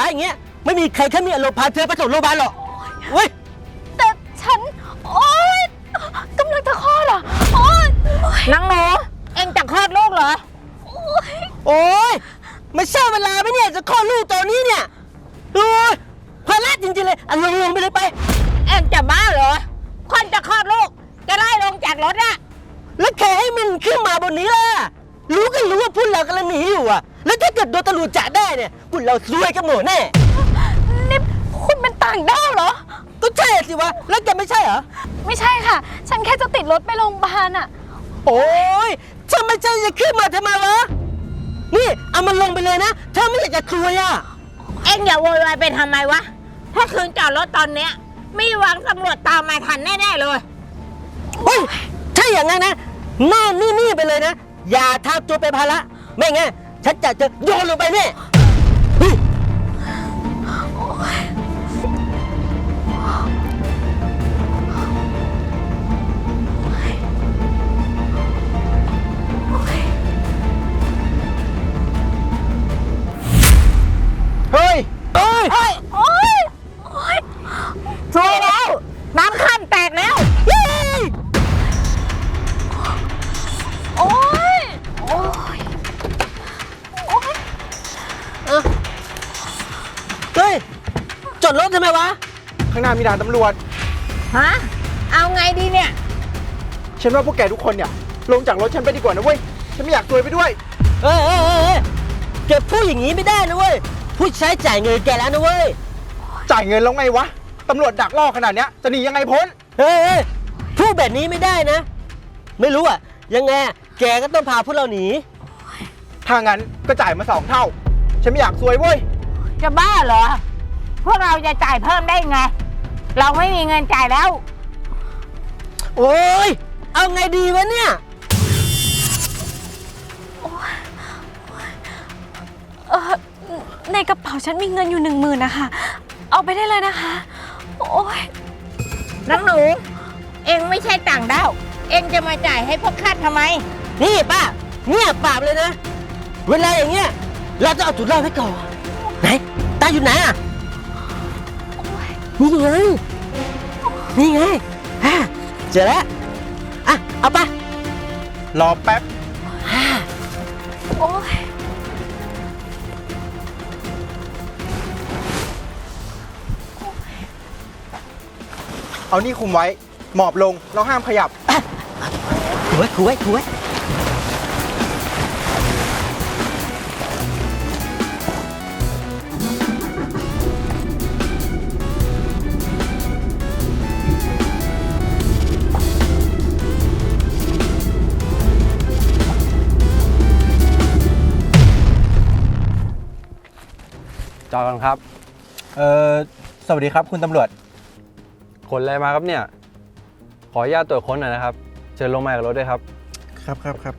าขวาอย่างเงี้ยไม่มีใครเขามีอารมณ์พาเธอไปส่งโรงพยาบาลหรอกเว้ยแต่ฉัน โอ๊ยกำลังจะคลอดเหรอโอ๊ยนางหนูเอ็งจะคลอดลูกเหรอโอ้ยไม่ใช่เวลาไหมเนี่ยจะคลอดลูกตัวนี้เนี่ยโอ้ยพาระจริงๆเลยอะลงลงไปเลยไป เอ็งจะบ้าเหรอ คนจะคลอดลูก จะไล่ลงจากรถอะแล้วแค่ให้มันขึ้นมาบนนี้ล่ะรู้กันรู้ว่าพวกเรากำลังหนีอยู่อะ แล้วถ้าเกิดโดนตำรวจจับได้เนี่ยพวกเราซวยกันหมดแน่ นี่คุณเป็นต่างด้าวเหรอ ก็ใช่สิวะ แล้วแกไม่ใช่เหรอ ไม่ใช่ค่ะ ฉันแค่จะติดรถไปโรงพยาบาลอะโอ้ยถ้าไม่ใช่จะขึ้นมาทำไมวะ นี่ เอามันลงไปเลยนะ ถ้าไม่อยากจะคุยอะ เอ็งอย่าโวยวายไปทำไมวะ ถ้าคืนจอดรถตอนเนี้ยมีหวังตำรวจตามมาทันแน่ๆเลย เฮ้ย ถ้าอย่างนั้นนะหน้านี่ๆไปเลยนะ อย่าทำตัวเป็นภาระ ไม่งั้น ฉันจะจะโยนลงไปแน่ มีด่านตำรวจ ฮะ เอาไงดีเนี่ย ฉันว่าพวกแกทุกคนเนี่ย ลงจากรถฉันไปดีกว่านะเว้ย ฉันไม่อยากซวยไปด้วย เอ้ยเอ้ยเอ้ยเอ้ยเก็บพูดอย่างนี้ไม่ได้นะเว้ย ผู้ใช้จ่ายเงินแกแล้วนะเว้ย จ่ายเงินแล้วไงวะ ตำรวจดักล่อขนาดเนี้ยจะหนียังไงพ้น เฮ้ยเฮ้ยพูดแบบนี้ไม่ได้นะ ไม่รู้อะ ยังไงอะแกก็ต้องพาพวกเราหนี ถ้างั้นก็จ่ายมาสองเท่า ฉันไม่อยากซวยเว้ย จะบ้าเหรอ พวกเราจะจ่ายเพิ่มได้ไง เราไม่มีเงินจ่ายแล้ว โอ้ย เอาไงดีวะเนี่ย เออในกระเป๋าฉันมีเงินอยู่หนึ่งหมื่นนะคะ เอาไปได้เลยนะคะ โอ๊ยนังหนู เอ็งไม่ใช่ต่างด้าว เอ็งจะมาจ่ายให้พวกข้าทำไม นี่ป้าเงียบปากเลยนะ เวลาอย่างเงี้ย เราจะเอาจุดรอดไว้ก่อน ไหน ตาอยู่ไหนอะ นี่ไง นี่ไงฮ่าเจอแล้ว อะ เอาไปรอแป๊บ โอ๊ยเอานี่คุมไว้ หมอบลงแล้วห้ามขยับ คุยคุยคุย อดกันครับ เออสวัสดีครับคุณตำรวจ ขนอะไรมาครับเนี่ย ขออนุญาตตรวจค้นหน่อยนะครับ เชิญลงมาจากรถด้วยครับ ครับครับครับ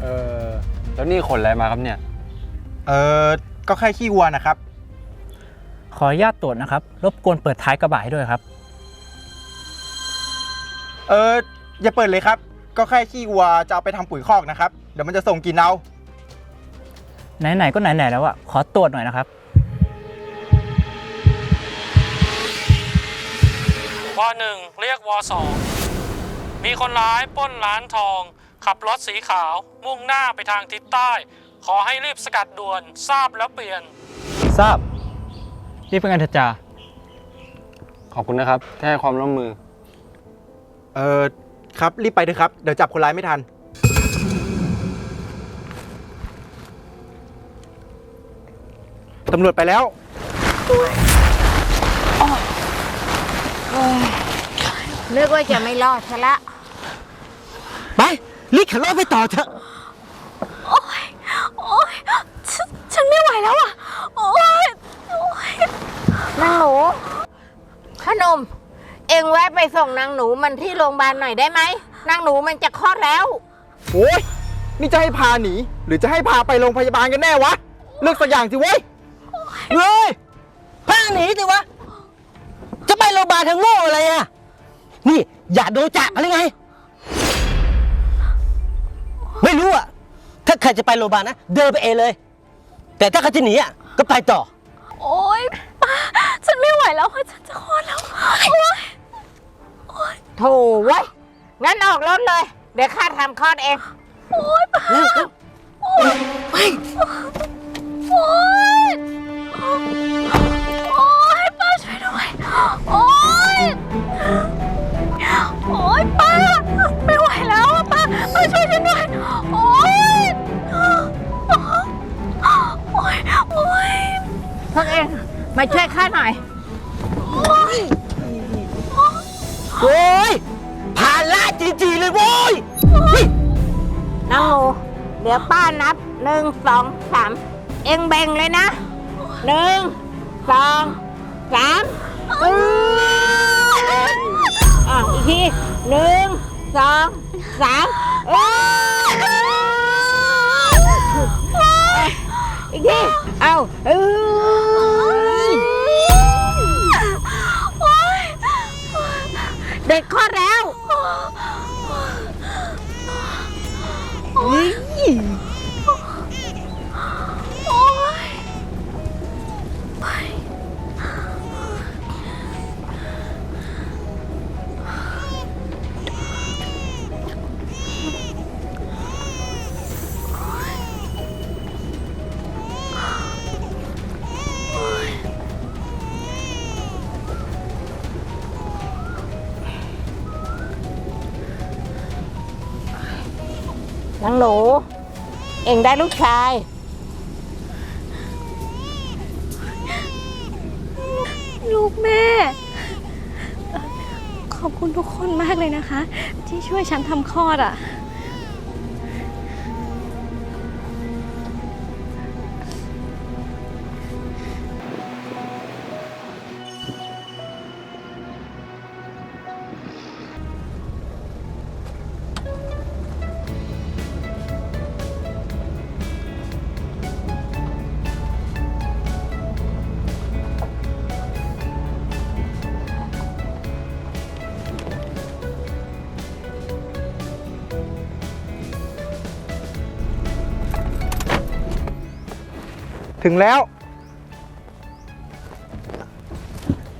เออแล้วนี่ขนอะไรมาครับเนี่ย เออก็แค่ขี้วัวนะครับ ขออนุญาตตรวจนะครับ รบกวนเปิดท้ายกระบะให้ด้วยครับ เอออย่าเปิดเลยครับ ก็แค่ขี้วัวจะเอาไปทำปุ๋ยคอกนะครับ เดี๋ยวมันจะส่งกลินเอา ไหนๆก็ไหนๆแล้วอะขอตรวจหน่อยนะครับ วหนึ่งเรียกวสองมีคนร้ายปล้นร้านทอง ขับรถสีขาว มุ่งหน้าไปทางทิศใต้ ขอให้รีบสกัดด่วนทราบแล้วเปลี่ยน ทราบรีบไปกันเถอะจ่าขอบคุณนะครับที่ให้ความร่วมมือ เออครับรีบไปเถอะครับ เดี๋ยวจับคนร้ายไม่ทัน ตำรวจไปแล้ว นึกว่าจะไม่รอดซะละ ไปรีบขับรถไปต่อเถอะ โอ๊ย โอ๊ย ฉันฉันไม่ไหวแล้วอะโอ๊ยโอ๊ยนางหนูขนม เอ็งแวะไปส่งนางหนูมันที่โรงพยาบาลหน่อยได้ไหมนางหนูมันจะคลอดแล้ว โอ้ยนี่จะให้พาหนี หรือจะให้พาไปโรงพยาบาลกันแน่วะ เลือกสักอย่างสิเว้ยเฮ้ยพาหนีสิวะ จะไปโรงพยาบาลทางโง่อะไรอะ นี่ อย่าโดนจับอะไรไง ไม่รู้อะ ถ้าใครจะไปโรงพยาบาลนะ เดินไปเองเลย แต่ถ้าเขาจะหนีอะก็ไปต่อ โอ๊ยป้าฉันไม่ไหวแล้วค่ะฉันจะคลอดแล้ว โอ๊ยโถเว้ยงั้นออกรถเลย เดี๋ยวข้าทำคลอดเอง โอ๊ยป้าแล้วแล้วไปโอ๊ยโอ๊ยป้าช่วยด้วยโอ๊ยโอ๊ยป้าไม่ไหวแล้วอะป้าป้าช่วยฉันด้วยโอ๊ พวกเองมาช่วยข้าหน่อยโอ้ยภาระจริงๆเลยโว้ยเฮ้ยน้องหนูเดี๋ยวป้านับหนึ่งสองสามเอ็งแบ่งเลยนะหนึ่งสองสามอืออะอีกทีหนึ่งสองสามเอ้ยอีกทีเอาเอ้ และลูกชาย ลูกแม่ ขอบคุณทุกคนมากเลยนะคะ ที่ช่วยฉันทำคลอดอะ ถึงแล้ว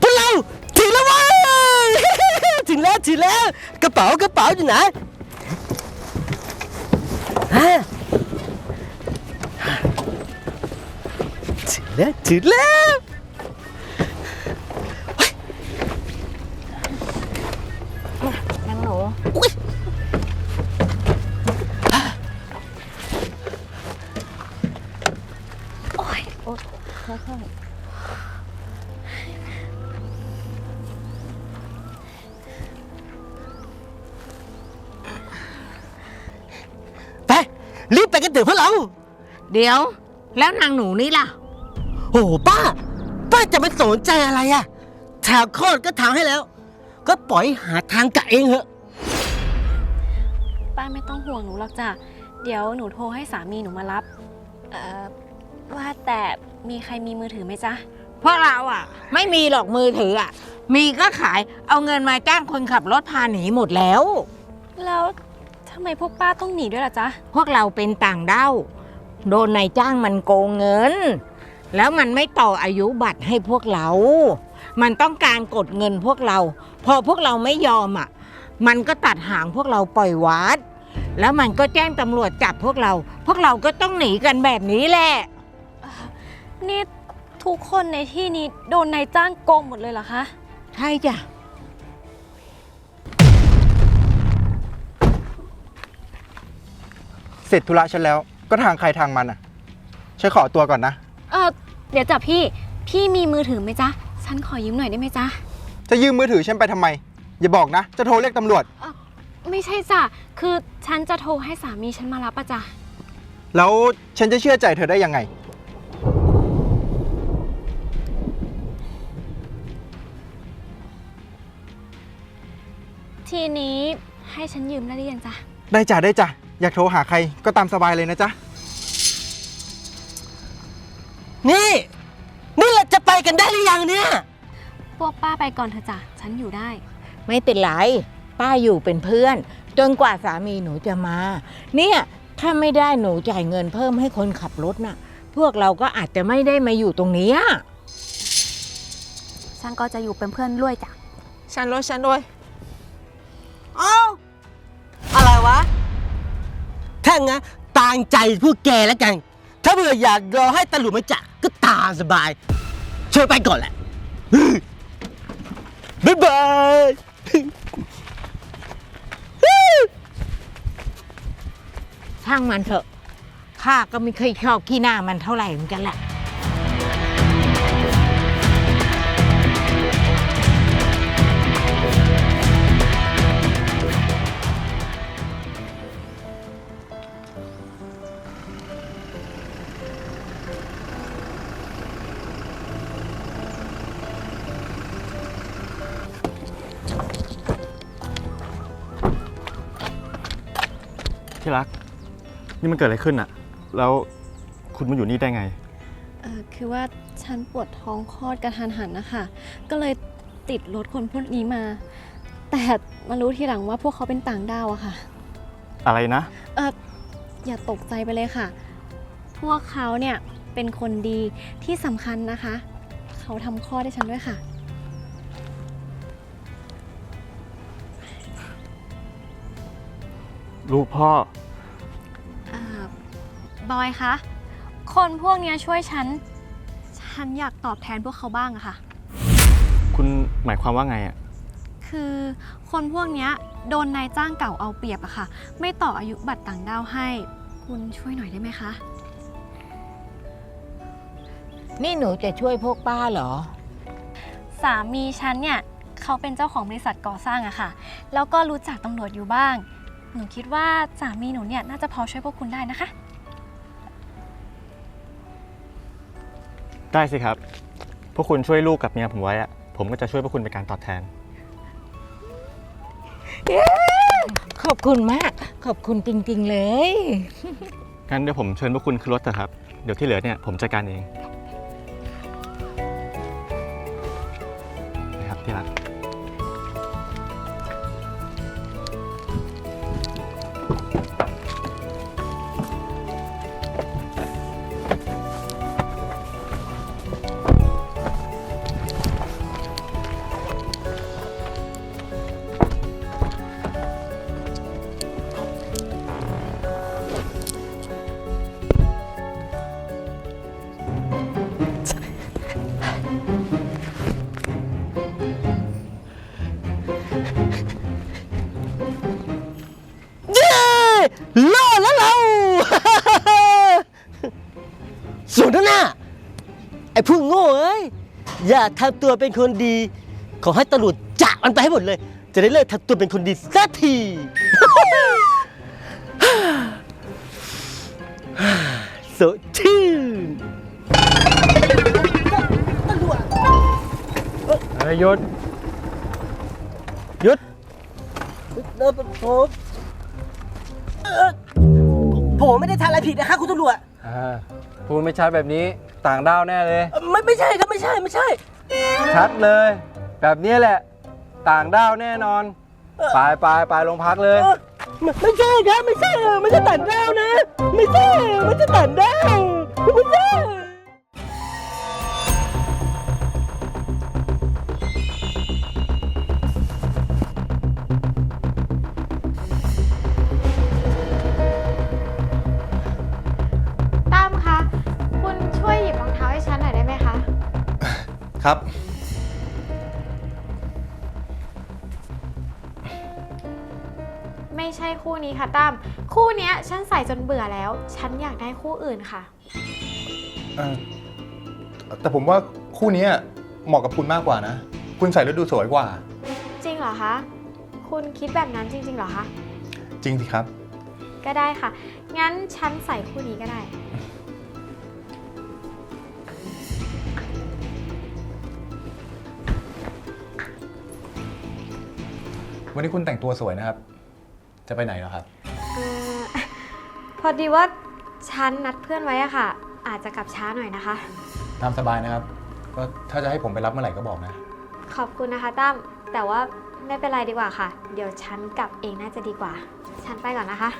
พวกเราถึงแล้วเว้ย ถึงแล้วถึงแล้วกระเป๋ากระเป๋าอยู่ไหนฮะถึงแล้วถึงแล้ว รีบไปกันเถอะพวกเรา เดี๋ยว แล้วนางหนูนี่ล่ะ โอ้โหป้า ป้าจะไปสนใจอะไรอะแถวคลอดก็ทำให้แล้ว ก็ปล่อยหาทางกะเองเถอะ ป้าไม่ต้องห่วงหนูหรอกจ้ะ เดี๋ยวหนูโทรให้สามีหนูมารับ เอ่อ ว่าแต่มีใครมีมือถือไหมจ๊ะ เพราะเราอะ ไม่มีหรอกมือถืออะ มีก็ขายเอาเงินมาจ้างคนขับรถพาหนีหมดแล้ว แล้ว ทำไมพวกป้าต้องหนีด้วยล่ะจ๊ะ พวกเราเป็นต่างด้าวโดนนายจ้างมันโกงเงิน แล้วมันไม่ต่ออายุบัตรให้พวกเรา มันต้องการกดเงินพวกเรา พอพวกเราไม่ยอมอะ มันก็ตัดหางพวกเราปล่อยวัด แล้วมันก็แจ้งตำรวจจับพวกเรา พวกเราก็ต้องหนีกันแบบนี้แหละ นี่ทุกคนในที่นี้โดนนายจ้างโกงหมดเลยเหรอคะ ใช่จ้ะ เสร็จธุระฉันแล้วก็ทางใครทางมันอะฉันขอตัวก่อนนะ เออเดี๋ยวจ้ะพี่ พี่มีมือถือไหมจ๊ะ ฉันขอยืมหน่อยได้ไหมจ๊ะจะยืมมือถือฉันไปทำไม อย่าบอกนะ จะโทรเรียกตำรวจไม่ใช่จ้ะ คือฉันจะโทรให้สามีฉันมารับอะจ้ะ แล้วฉันจะเชื่อใจเธอได้ยังไง ทีนี้ให้ฉันยืมได้หรือยังจ๊ะ ได้จ้ะได้จ้ะ อยากโทรหาใครก็ตามสบายเลยนะจ๊ะ นี่ นี่เราจะไปกันได้หรือยังเนี่ย พวกป้าไปก่อนเถอะจ้ะฉันอยู่ได้ ไม่เป็นไร ป้าอยู่เป็นเพื่อน จนกว่าสามีหนูจะมา เนี่ย ถ้าไม่ได้หนูจ่ายเงินเพิ่มให้คนขับรถน่ะ พวกเราก็อาจจะไม่ได้มาอยู่ตรงเนี้ยฉันก็จะอยู่เป็นเพื่อนด้วยจ้ะฉันรถฉันด้วย เอ้า อะไรวะ ถ้างั้นตางใจพวกแกแล้วกัน ถ้าเบื่ออยากรอให้ตะหลุมาจับก็ตามสบาย เชิญไปก่อนแหละ บ๊ายบาย ช่างมันเถอะ ข้าก็ไม่เคยชอบขี้หน้ามันเท่าไหร่เหมือนกันแหละ นี่มันเกิดอะไรขึ้นอะแล้วคุณมาอยู่นี่ได้ไง เออคือว่าฉันปวดท้องคลอดกระทันหันนะคะ ก็เลยติดรถคนพวกนี้มา แต่มารู้ทีหลังว่าพวกเขาเป็นต่างด้าวอะค่ะ อะไรนะ เอออย่าตกใจไปเลยค่ะ พวกเขาเนี่ยเป็นคนดีที่สำคัญนะคะ เขาทำคลอดให้ฉันด้วยค่ะ ลูกพ่ออา บอยคะ คนพวกเนี้ยช่วยฉัน ฉันอยากตอบแทนพวกเขาบ้างอะค่ะ คุณหมายความว่าไงอะคือคนพวกเนี้ยโดนนายจ้างเก่าเอาเปรียบอะค่ะ ไม่ต่ออายุบัตรต่างด้าวให้ คุณช่วยหน่อยได้ไหมคะ นี่หนูจะช่วยพวกป้าเหรอ สามีฉันเนี่ยเขาเป็นเจ้าของบริษัทก่อสร้างอะค่ะ แล้วก็รู้จักตำรวจอยู่บ้าง หนูคิดว่าสามีหนูเนี่ยน่าจะพอช่วยพวกคุณได้นะคะ ได้สิครับ พวกคุณช่วยลูกกับเมียผมไว้อะผมก็จะช่วยพวกคุณเป็นการตอบแทน ขอบคุณมาก ขอบคุณจริงๆเลย งั้นเดี๋ยวผมเชิญพวกคุณขึ้นรถเถอะครับ เดี๋ยวที่เหลือเนี่ยผมจัดการเอง อ้พวกโง่เอ้ยอย่าทำตัวเป็นคนดี ขอให้ตำรวจจับมันไปให้หมดเลย จะได้เลิกทำตัวเป็นคนดีสักที สดชื่นเฮ้ยหยุดหยุดเออผมเอ่อผมไม่ได้ทำอะไรผิดนะครับคุณตำรวจอ่าพูดไม่ชัดแบบนี้ ต่างด้าวแน่เลยเอ่อไม่ไม่ใช่ครับไม่ใช่ไม่ใช่ ชัดเลย แบบนี้แหละ ต่างด้าวแน่นอน ไปไปไปโรงพักเลยเออไม่ไม่ใช่ครับไม่ใช่ไม่ใช่ต่างดาวนะ ไม่ใช่ไม่ใช่ต่างดาวไม่ใช่ ครับ ไม่ใช่คู่นี้ค่ะตั้มคู่เนี้ยฉันใส่จนเบื่อแล้ว ฉันอยากได้คู่อื่นค่ะ เอ่อแต่ผมว่าคู่นี้เหมาะกับคุณมากกว่านะ คุณใส่แล้วดูสวยกว่า จริงเหรอคะคุณคิดแบบนั้นจริงๆเหรอคะจริงสิครับ ก็ได้ค่ะ งั้นฉันใส่คู่นี้ก็ได้ วันนี้คุณแต่งตัวสวยนะครับ จะไปไหนเหรอครับ เอ่อพอดีว่าฉันนัดเพื่อนไว้อะค่ะ อาจจะกลับช้าหน่อยนะคะ ตามสบายนะครับ ก็ถ้าจะให้ผมไปรับเมื่อไหร่ก็บอกนะ ขอบคุณนะคะตั้มแต่ว่าไม่เป็นไรดีกว่าค่ะ เดี๋ยวฉันกลับเองน่าจะดีกว่า ฉันไปก่อนนะคะ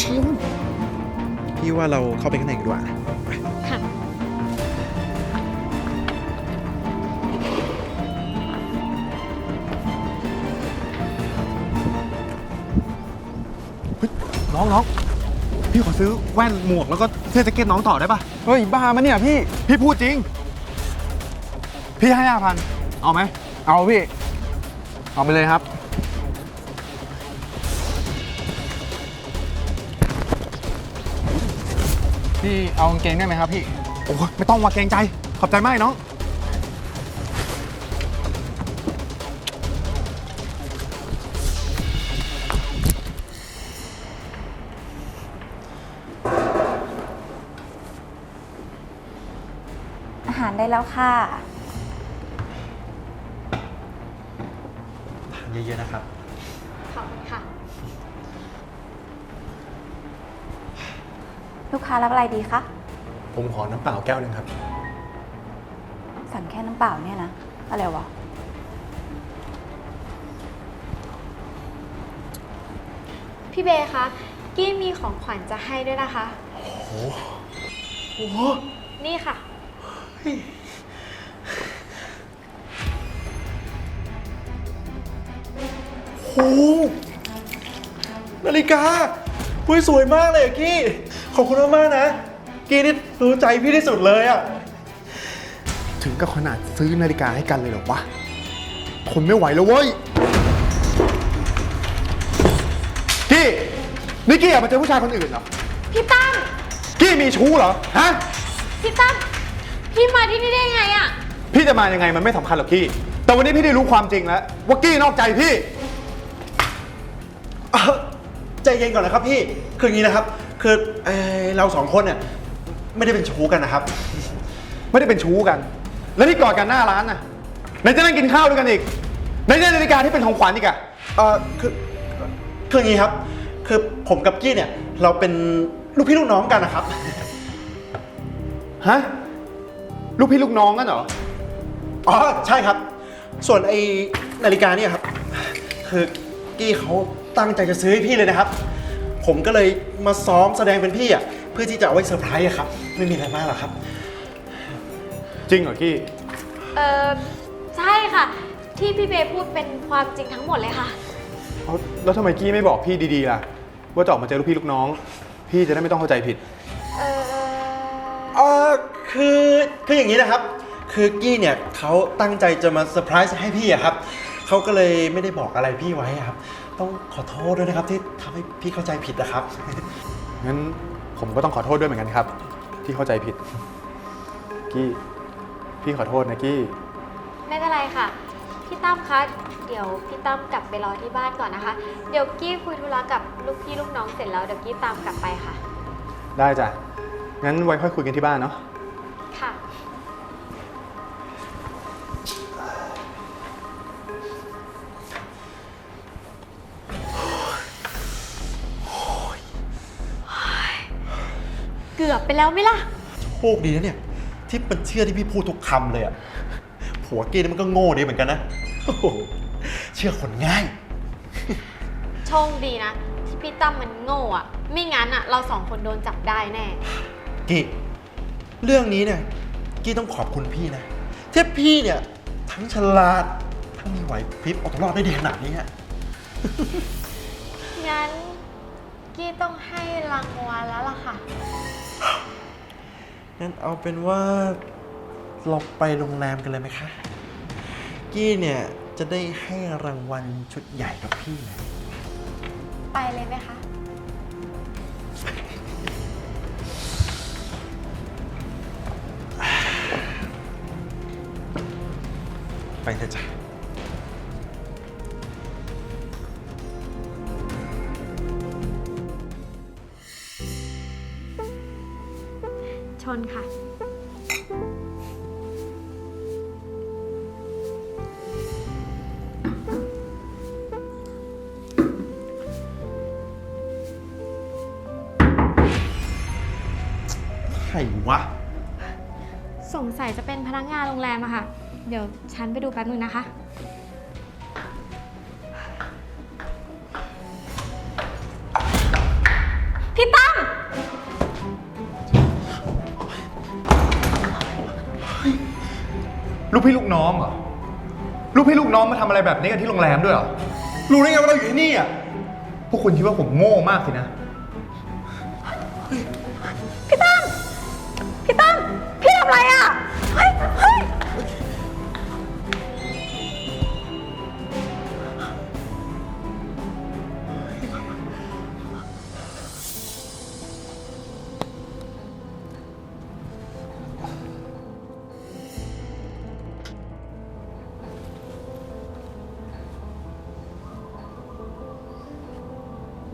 ชิมพี่ว่าเราเข้าไปข้างในกันดีกว่าค่ะน้องน้องพี่ขอซื้อแว่นหมวกแล้วก็เสื้อแจ็คเก็ตน้องต่อได้ปะเฮ้ยบ้ามาเนี่ยพี่พี่พูดจริง พี่ให้ห้าพันเอาไหมเอาพี่ เอาไปเลยครับ พี่เอากางเกงได้ไหมครับพี่ โอ้ยไม่ต้องว่าเกรงใจ ขอบใจมากน้อง อาหารได้แล้วค่ะเยอะๆนะครับขอบคุณค่ะ ลูก ค้ารับอะไรดีคะ ผมขอน้ำเปล่าแก้วหนึ่งครับ สั่งแค่น้ำเปล่าเนี่ยนะ อะไรวะ พี่เบย์คะ กี้มีของขวัญจะให้ด้วยนะคะ โอ้โหนี่ค่ะ โอ้โหนาฬิกาพุ้ยสวยมากเลยอะกี้ ขอบคุณมากๆนะ กี้นี่รู้ใจพี่ที่สุดเลยอะถึงกับขนาดซื้อนาฬิกาให้กันเลยเหรอวะทนไม่ไหวแล้วเว้ย กี้นี่กี้อยากมาเจอผู้ชายคนอื่นเหรอ พี่ตั้ม กี้มีชู้เหรอ ฮะ พี่ตั้ม พี่มาที่นี่ได้ยังไงอะพี่จะมายังไงมันไม่สำคัญหรอกพี่แต่วันนี้พี่ได้รู้ความจริงแล้วว่ากี้นอกใจพี่ใจเย็นก่อนนะครับพี่ คืออย่างนี้นะครับ คือเอ่อเราสองคนเนี่ยไม่ได้เป็นชู้กันนะครับ ไม่ได้เป็นชู้กัน แล้วที่กอดกันหน้าร้านน่ะไหนจะนั่งกินข้าวด้วยกันอีกไหนจะนาฬิกาที่เป็นของขวัญอีกอะเออคือคืออย่างนี้ครับ คือผมกับกี้เนี่ย เราเป็นลูกพี่ลูกน้องกันนะครับ ฮะลูกพี่ลูกน้องกันเหรออ๋อใช่ครับ ส่วนไอ้นาฬิกาเนี่ยครับ คือกี้เขาตั้งใจจะซื้อให้พี่เลยนะครับ ผมก็เลย มาซ้อมแสดงเป็นพี่อะเพื่อที่จะเอาไว้เซอร์ไพรส์อะครับ ไม่มีอะไรมากหรอกครับ จริงเหรอกี้ เออใช่ค่ะ ที่พี่เบย์พูดเป็นความจริงทั้งหมดเลยค่ะ เอาแล้วทำไมกี้ไม่บอกพี่ดีๆล่ะ ว่าจะออกมาเจอลูกพี่ลูกน้อง พี่จะได้ไม่ต้องเข้าใจผิด เออ เออคือคืออย่างนี้นะครับ คือกี้เนี่ยเขาตั้งใจจะมาเซอร์ไพรส์ให้พี่อะครับเขาก็เลยไม่ได้บอกอะไรพี่ไว้อะครับ ต้องขอโทษด้วยนะครับที่ทำให้พี่เข้าใจผิดนะครับ งั้นผมก็ต้องขอโทษด้วยเหมือนกันครับ ที่เข้าใจผิด กี้พี่ขอโทษนะกี้ไม่เป็นไรค่ะ พี่ตั้มคะ เดี๋ยวพี่ตั้มกลับไปรอที่บ้านก่อนนะคะ เดี๋ยวกี้คุยธุระกับลูกพี่ลูกน้องเสร็จแล้วเดี๋ยวกี้ตามกลับไปค่ะ ได้จ้ะงั้นไว้ค่อยคุยกันที่บ้านเนาะค่ะ กือบไปแล้วไหมล่ะ โชคดีนะเนี่ย ที่มันเชื่อที่พี่พูดทุกคำเลยอะผัวกี้นี่มันก็โง่ดีเหมือนกันนะโอ้โหเชื่อคนง่าย โชคดีนะ ที่พี่ตั้มมันโง่อะไม่งั้นอะเราสองคนโดนจับได้แน่ กี้เรื่องนี้เนี่ย กี้ต้องขอบคุณพี่นะที่พี่เนี่ย ทั้งฉลาด ทั้งมีไหวพริบเอาตัวรอดได้ดีขนาดนี้ฮะงั้น กี้ต้องให้รางวัลแล้วล่ะค่ะ งั้นเอาเป็นว่าเราไปโรงแรมกันเลยไหมคะ กี้เนี่ยจะได้ให้รางวัลชุดใหญ่กับพี่เลยไปเลยไหมคะ ไปเถอะจ้ะ สงสัยจะเป็นพนักงานโรงแรมอะค่ะ เดี๋ยวฉันไปดูแป๊บนึงนะคะ พี่ตั้ม ลูกพี่ลูกน้องเหรอ ลูกพี่ลูกน้องมาทำอะไรแบบนี้กันที่โรงแรมด้วยเหรอ รู้ได้ไงว่าเราอยู่ที่นี่อะ พวกคุณคิดว่าผมโง่มากสินะ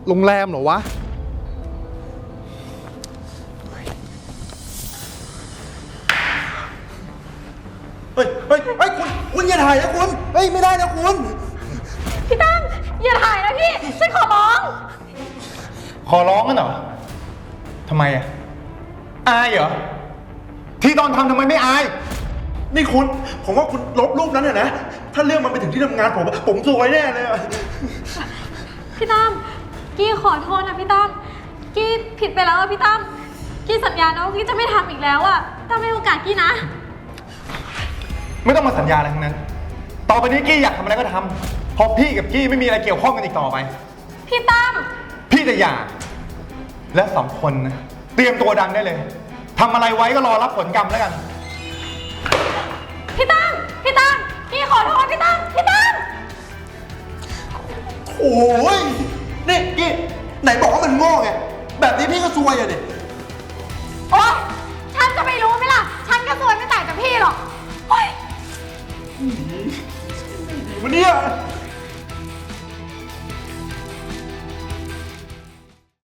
โรงแรมเหรอวะ เฮ้ยเฮ้ยเฮ้ยคุณ คุณอย่าถ่ายนะคุณ เฮ้ย ไม่ได้นะคุณ พี่ตั้มอย่าถ่ายนะพี่ ฉันขอร้อง ขอร้องกันเหรอทำไมอะอายเหรอ ที่ตอนทำทำไมไม่อาย นี่คุณ ผมว่าคุณลบรูปนั้นเถอะนะ ถ้าเรื่องมันไปถึงที่ทำงานผมอะผมซวยแน่เลยอะพี่ตั้ม กี้ขอโทษนะพี่ตั้มกี้ผิดไปแล้วอะพี่ตั้มกี้สัญญานะว่ากี้จะไม่ทำอีกแล้วอะตั้มให้โอกาสกี้นะ ไม่ต้องมาสัญญาอะไรทั้งนั้น ต่อไปนี้กี้อยากทำอะไรก็ทำเพราะพี่กับกี้ไม่มีอะไรเกี่ยวข้องกันอีกต่อไป พี่ตั้มพี่จะหย่า และสองคนนะเตรียมตัวดังได้เลยทำอะไรไว้ก็รอรับผลกรรมแล้วกัน พี่ตั้มพี่ตั้มกี้ขอโทษพี่ตั้มพี่ตั้ม โอ้ย นี่กี้ไหนบอกว่ามันโง่ไง แบบนี้พี่ก็ซวยอะดิโอ๊ยฉันจะไม่รู้ไหมล่ะ ฉันก็สวยไม่ต่างจากพี่หรอกโอ๊ย วันนี้